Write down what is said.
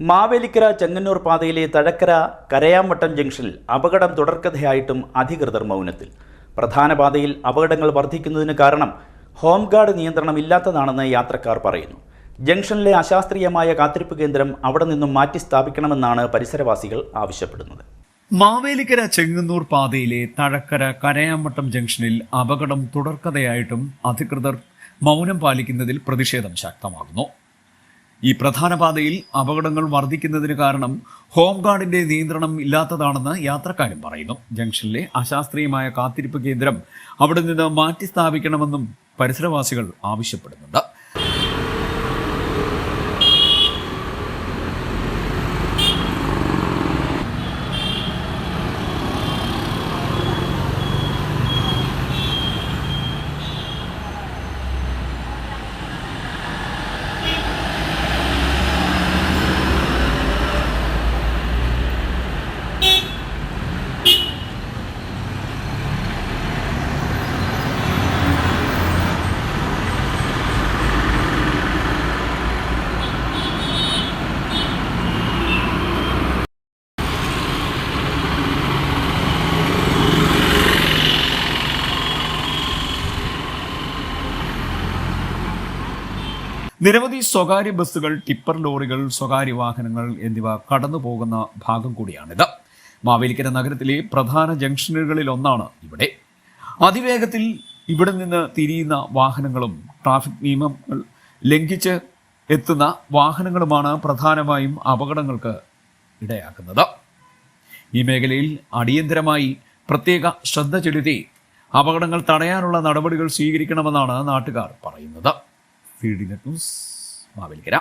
മാവേലിക്കര ചെങ്ങന്നൂർ പാതയിലെ തഴക്കര കരയാമട്ടം ജംഗ്ഷനിൽ അപകടം തുടർക്കഥയായിട്ടും അധികൃതർ മൗനത്തിൽ. പ്രധാന പാതയിൽ അപകടങ്ങൾ വർദ്ധിക്കുന്നതിന് കാരണം ഹോം നിയന്ത്രണമില്ലാത്തതാണെന്ന് യാത്രക്കാർ പറയുന്നു. ജംഗ്ഷനിലെ അശാസ്ത്രീയമായ കാത്തിരിപ്പ് കേന്ദ്രം അവിടെ നിന്നും മാറ്റി സ്ഥാപിക്കണമെന്നാണ് പരിസരവാസികൾ ആവശ്യപ്പെടുന്നത്. മാവേലിക്കര ചെങ്ങന്നൂർ പാതയിലെ തഴക്കര കരയാമട്ടം ജംഗ്ഷനിൽ അപകടം തുടർക്കഥയായിട്ടും അധികൃതർ മൗനം പാലിക്കുന്നതിൽ പ്രതിഷേധം ശക്തമാകുന്നു. ഈ പ്രധാന പാതയിൽ അപകടങ്ങൾ വർദ്ധിക്കുന്നതിന് കാരണം ഹോംഗാർഡിന്റെ നിയന്ത്രണം ഇല്ലാത്തതാണെന്ന് യാത്രക്കാരും പറയുന്നു. ജംഗ്ഷനിലെ അശാസ്ത്രീയമായ കാത്തിരിപ്പ് കേന്ദ്രം അവിടെ നിന്ന് മാറ്റി സ്ഥാപിക്കണമെന്നും പരിസരവാസികൾ ആവശ്യപ്പെടുന്നുണ്ട്. നിരവധി സ്വകാര്യ ബസ്സുകൾ ടിപ്പർ ലോറികൾ സ്വകാര്യ വാഹനങ്ങൾ എന്നിവ കടന്നു പോകുന്ന ഭാഗം കൂടിയാണിത്. മാവേലിക്കര നഗരത്തിലെ പ്രധാന ജംഗ്ഷനുകളിൽ ഒന്നാണ് ഇവിടെ. അതിവേഗത്തിൽ ഇവിടെ നിന്ന് തിരിയുന്ന വാഹനങ്ങളും ട്രാഫിക് നിയമങ്ങൾ ലംഘിച്ച് എത്തുന്ന വാഹനങ്ങളുമാണ് പ്രധാനമായും അപകടങ്ങൾക്ക് ഇടയാക്കുന്നത്. ഈ മേഖലയിൽ അടിയന്തരമായി പ്രത്യേക ശ്രദ്ധ ചെലുത്തി അപകടങ്ങൾ തടയാനുള്ള നടപടികൾ സ്വീകരിക്കണമെന്നാണ് നാട്ടുകാർ പറയുന്നത്. Fielding news Mavelikara.